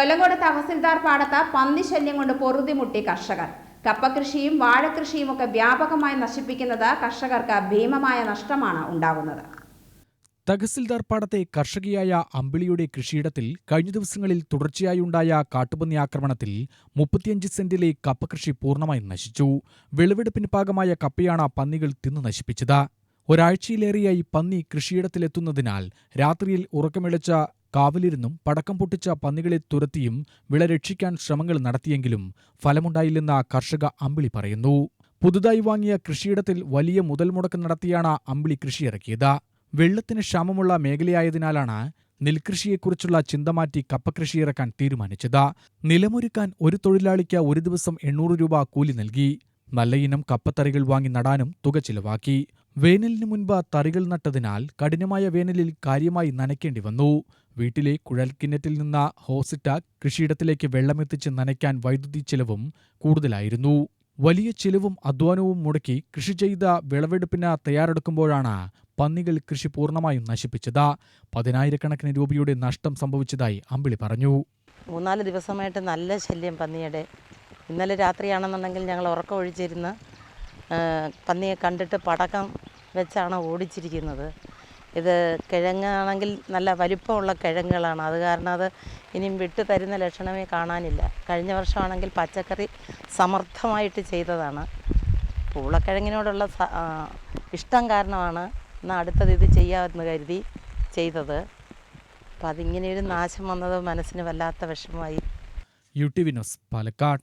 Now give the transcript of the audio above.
കൊല്ലങ്കോട് തഹസിൽദാർ പാടത്ത് പന്നി ശല്യം കൊണ്ട് പൊറുതിമുട്ടി കർഷകർ. കപ്പകൃഷിയും വാഴകൃഷിയും ഒക്കെ വ്യാപകമായി നശിപ്പിക്കുന്നത് കർഷകർക്ക് ഭീമമായ നഷ്ടമാണ് ഉണ്ടാകുന്നത്. തഹസിൽദാർ പാടത്തെ കർഷകിയായ അമ്പിളിയുടെ കൃഷിയിടത്തിൽ കഴിഞ്ഞ ദിവസങ്ങളിൽ തുടർച്ചയായുണ്ടായ കാട്ടുപന്നി ആക്രമണത്തിൽ മുപ്പത്തിയഞ്ച് സെന്റിലെ കപ്പകൃഷി പൂർണമായി നശിച്ചു. വിളവെടുപ്പിന് ഭാഗമായ കപ്പയാണ് പന്നികൾ തിന്നു നശിപ്പിച്ചത്. ഒരാഴ്ചയിലേറെയായി പന്നി കൃഷിയിടത്തിലെത്തുന്നതിനാൽ രാത്രിയിൽ ഉറക്കമിളച്ച കാവലിരുന്നും പടക്കം പൊട്ടിച്ച പന്നികളെ തുരത്തിയും വിള രക്ഷിക്കാൻ ശ്രമങ്ങൾ നടത്തിയെങ്കിലും ഫലമുണ്ടായില്ലെന്ന കർഷക അമ്പിളി പറയുന്നു. പുതുതായി വാങ്ങിയ കൃഷിയിടത്തിൽ വലിയ മുതൽ മുടക്ക് നടത്തിയാണ് അമ്പിളി കൃഷിയിറക്കിയത്. വെള്ളത്തിന് ക്ഷാമമുള്ള മേഖലയായതിനാലാണ് നെൽകൃഷിയെക്കുറിച്ചുള്ള ചിന്ത മാറ്റി കപ്പകൃഷി ഇറക്കാൻ തീരുമാനിച്ചത്. നിലമൊരുക്കാൻ ഒരു തൊഴിലാളിക്ക് ഒരു ദിവസം എണ്ണൂറ് രൂപ കൂലി നൽകി. നല്ല ഇനം കപ്പത്തറികൾ വാങ്ങി നടാനും തുക ചിലവാക്കി. വേനലിന് മുൻപ് തറികൾ നട്ടതിനാൽ കഠിനമായ വേനലിൽ കാര്യമായി നനയ്ക്കേണ്ടി വന്നു. വീട്ടിലെ കുഴൽക്കിണറ്റിൽ നിന്ന ഹോസിട്ട കൃഷിയിടത്തിലേക്ക് വെള്ളമെത്തിച്ച് നനയ്ക്കാൻ വൈദ്യുതി ചെലവും കൂടുതലായിരുന്നു. വലിയ ചെലവും അധ്വാനവും മുടക്കി കൃഷി ചെയ്ത വിളവെടുപ്പിന് തയ്യാറെടുക്കുമ്പോഴാണ് പന്നികൾ കൃഷി പൂർണമായും നശിപ്പിച്ചത്. പതിനായിരക്കണക്കിന് രൂപയുടെ നഷ്ടം സംഭവിച്ചതായി അമ്പിളി പറഞ്ഞു. മൂന്നാൽ ദിവസമായിട്ട് നല്ല ശല്യം പന്നിയുടെ. ഇന്നലെ രാത്രിയാണെന്നുണ്ടെങ്കിൽ ഞങ്ങൾ ഉറക്കം ഒഴിച്ചിരുന്ന് പന്നിയെ കണ്ടിട്ട് പടക്കം വെച്ചാണ് ഓടിച്ചിരിക്കുന്നത്. ഇത് കിഴങ്ങാണെങ്കിൽ നല്ല വലിപ്പമുള്ള കിഴങ്ങുകളാണ്. അത് കാരണം അത് ഇനിയും വിട്ടു തരുന്ന ലക്ഷണമേ കാണാനില്ല. കഴിഞ്ഞ വർഷമാണെങ്കിൽ പച്ചക്കറി സമർത്ഥമായിട്ട് ചെയ്തതാണ്. പൂളക്കിഴങ്ങിനോടുള്ള ഇഷ്ടം കാരണമാണ് എന്നാൽ അടുത്തത് ഇത് ചെയ്യാമെന്ന് കരുതി ചെയ്തത്. അപ്പം അതിങ്ങനെ ഒരു നാശം വന്നത് മനസ്സിന് വല്ലാത്ത വിഷമമായി. U T Vinos Palakkad.